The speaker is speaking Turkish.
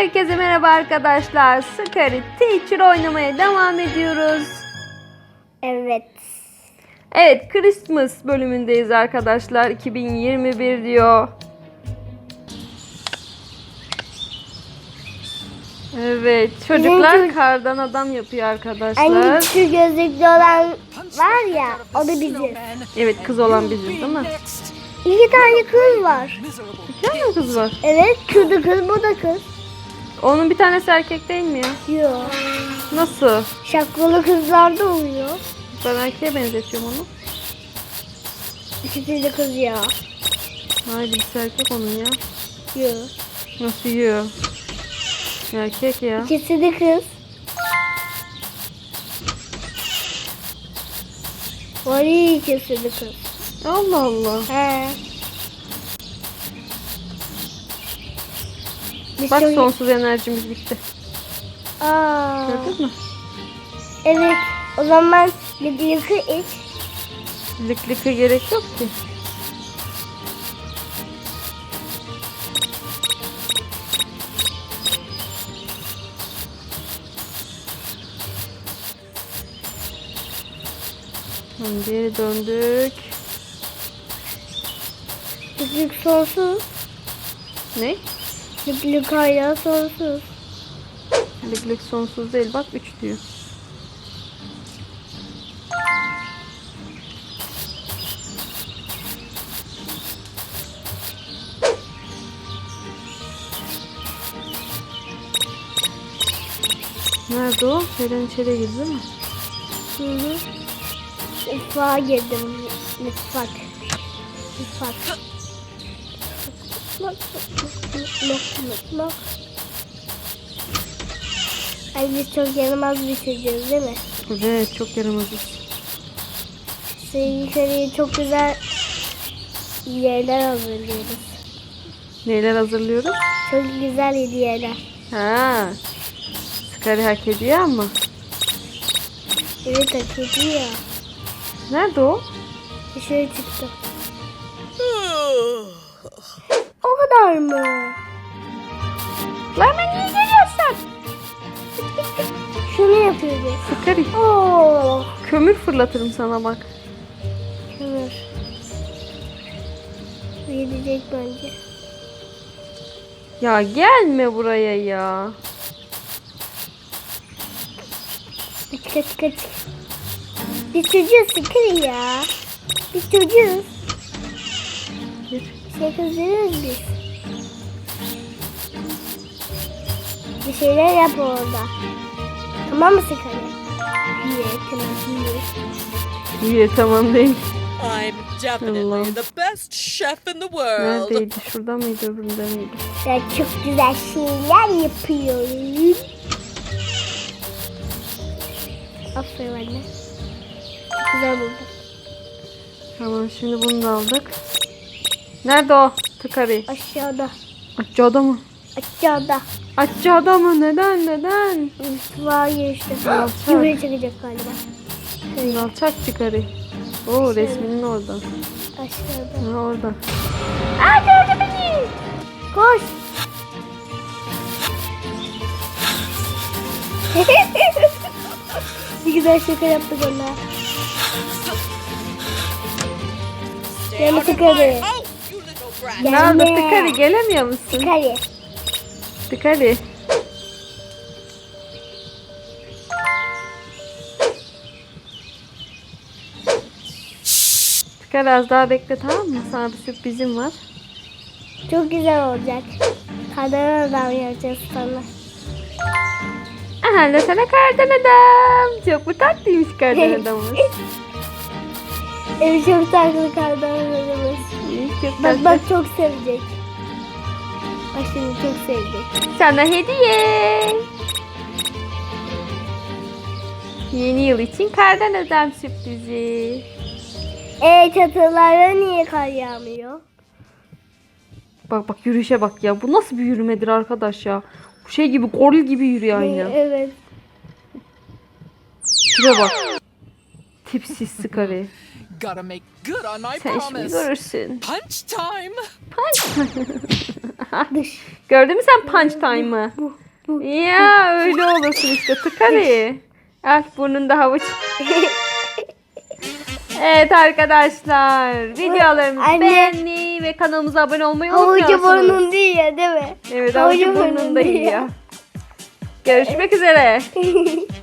Herkese merhaba arkadaşlar. Scary Teacher oynamaya devam ediyoruz. Evet. Evet Christmas bölümündeyiz arkadaşlar. 2021 diyor. Evet çocuklar çocuk- kardan adam yapıyor arkadaşlar. küçük gözlüklü olan var ya o da biziz. Evet kız olan biziz değil mi? İki tane kız var. İki tane kız var? Evet şu da kız bu da kız. Onun bir tanesi erkek değil mi ya? Yok. Nasıl? Şapkalı kızlar da oluyor. Ben erkeğe benzetiyorum onu. İkisi de kız ya. Hayır birisi erkek onun ya. Yok. Nasıl yiyor? Erkek ya. İkisi de kız. Var ya ikisi de kız. Allah Allah. He. Bak çok- sonsuz enerjimiz bitti. Aa, Gördün mü? evet. O zaman yıkı iç. Lik like gerek yok ki. Tamam, Geri döndük. Yıklık sonsuz. Ne? Yıklık hala sonsuz. Lik lik sonsuz değil. Bak 3 diyor. Nerede o? Şeyden içeri girdi mi? Hı hı. Mutfağa girdim. Mutfak. Mutfak. Mutfak. Mutfak. Mutfak. Ay biz çok yaramaz bir çocuğuz değil mi? Evet çok yaramazız. Sevgili çok güzel yerler hazırlıyoruz. Neyler hazırlıyoruz? Çok güzel hediyeler. Ha. Skari hak ediyor ama. Evet hak ediyor. Nerede o? Dışarı çıktı. Kadar mı? Lan ben niye geliyorsun? Şunu yapıyoruz. Skari. Oo. Kömür fırlatırım sana bak. Kömür. Gidecek bence. Ya gelme buraya ya. Kaç kaç kaç. Biz çocuğuz sıkır ya. Biz çocuğuz. Şey kızdırıyoruz biz. Bir şeyler yap orada. Tamam mı sıkarı? İyi tamam iyi. İyi tamam değil. I'm definitely Allah'ım. the best chef in the world. Neredeydi? Şurada mıydı öbüründe miydi? Ben çok güzel şeyler yapıyorum. Aferin anne. Güzel buldum. Tamam şimdi bunu da aldık. Nerede o? Tıkarı. Aşağıda. Aşağıda mı? Aşağıda. Aşağıda mı? Neden? Neden? Girişte. Alçak. Şuraya çıkacak galiba. Alçak çıkarı. Oo resminin orada. aşağıda. Ha orada. Aa gördü beni. Koş. Bir güzel şaka yaptık ona. Tıkarı. Oh, brat. Nerede Gelme. Tıkarı? Gelemiyor musun? Tıkarı. Tıkarı. Tıkarı az daha bekle tamam mı? Sana bir sürprizim var. Çok güzel olacak. Kadın adam yapacağız sana. Aha da sana kardan adam. Çok mu tatlıymış kardan adamımız. Evet çok tatlı kadın adamımız. Çok Bak tatlı. bak çok sevecek. Bak şimdi çok sevecek. Sana hediye. Yeni yıl için kardan adam sürprizi. E çatılara niye kar yağmıyor? Bak bak yürüyüşe bak ya. Bu nasıl bir yürümedir arkadaş ya. Bu şey gibi goril gibi yürüyor aynı. Evet. Tipe bak. Tipsiz sıkarı. Gotta make good on my Sen şimdi promise. görürsün. Punch time. Dış. Gördün mü sen punch time'ı? Bu. Bu. Ya öyle olursun işte tıkarı. Al burnunda havuç. Evet arkadaşlar videolarımızı Anne. beğenmeyi ve kanalımıza abone olmayı Havucu unutmuyorsunuz. burnunda yiyor değil mi? Evet Havucu havucu burnunda yiyor. Görüşmek üzere.